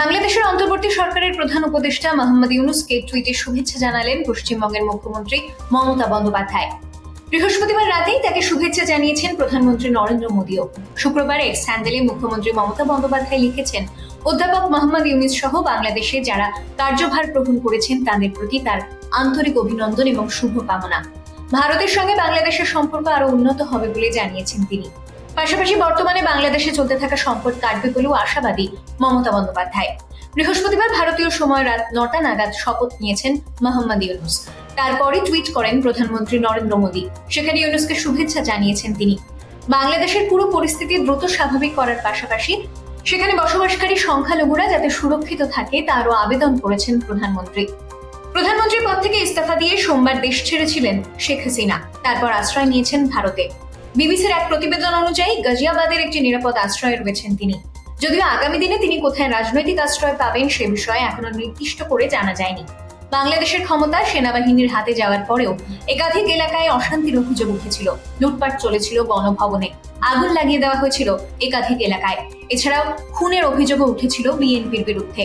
বাংলাদেশের অন্তর্বর্তী সরকারের প্রধান উপদেষ্টা মোহাম্মদ ইউনুসকে টুইটে শুভেচ্ছা জানালেন পশ্চিমবঙ্গের মুখ্যমন্ত্রী মমতা বন্দ্যোপাধ্যায়। বৃহস্পতিবার রাতেই তাকে শুভেচ্ছা জানিয়েছেন প্রধানমন্ত্রী নরেন্দ্র মোদীও। শুক্রবার স্যান্ডেলে মুখ্যমন্ত্রী মমতা বন্দ্যোপাধ্যায় লিখেছেন, অধ্যাপক মোহাম্মদ ইউনুস সহ বাংলাদেশে যারা কার্যভার গ্রহণ করেছেন, তাদের প্রতি তার আন্তরিক অভিনন্দন এবং শুভকামনা। ভারতের সঙ্গে বাংলাদেশের সম্পর্ক আরও উন্নত হবে বলে জানিয়েছেন তিনি। পাশাপাশি বর্তমানে বাংলাদেশে চলতে থাকা সংকট কাটবে বলেও আশাবাদী মমতা বন্দ্যোপাধ্যায়। বৃহস্পতিবার ভারতীয় সময় রাত নটা নাগাদ শপথ নিয়েছেন মোহাম্মদ ইউনুস। তারপরে টুইট করেন প্রধানমন্ত্রী নরেন্দ্র মোদী। সেখানে ইউনুসকে শুভেচ্ছা জানিয়েছেন তিনি। বাংলাদেশের পুরো পরিস্থিতি দ্রুত স্বাভাবিক করার পাশাপাশি সেখানে বসবাসকারী সংখ্যালঘুরা যাতে সুরক্ষিত থাকে তারও আবেদন করেছেন প্রধানমন্ত্রী। প্রধানমন্ত্রীর পদ থেকে ইস্তফা দিয়ে সোমবার দেশ ছেড়েছিলেন শেখ হাসিনা। তারপর আশ্রয় নিয়েছেন ভারতে। বিবিসির এক প্রতিবেদন অনুযায়ী, গাজিয়াবাদের একটি নিরাপদ আশ্রয়ে রয়েছেন তিনি। যদিও আগামী দিনে তিনি কোথায় রাজনৈতিক আশ্রয় পাবেন সে বিষয়ে এখনও নির্দিষ্ট করে জানা যায়নি। বাংলাদেশের ক্ষমতা সেনাবাহিনীর হাতে যাওয়ার পরেও একাধিক এলাকায় অশান্তির অভিযোগ উঠেছিল। লুটপাট চলেছিল গণভবনে আগুন লাগিয়ে দেওয়া হয়েছিল একাধিক এলাকায়। এছাড়াও খুনের অভিযোগও উঠেছিল বিএনপির বিরুদ্ধে।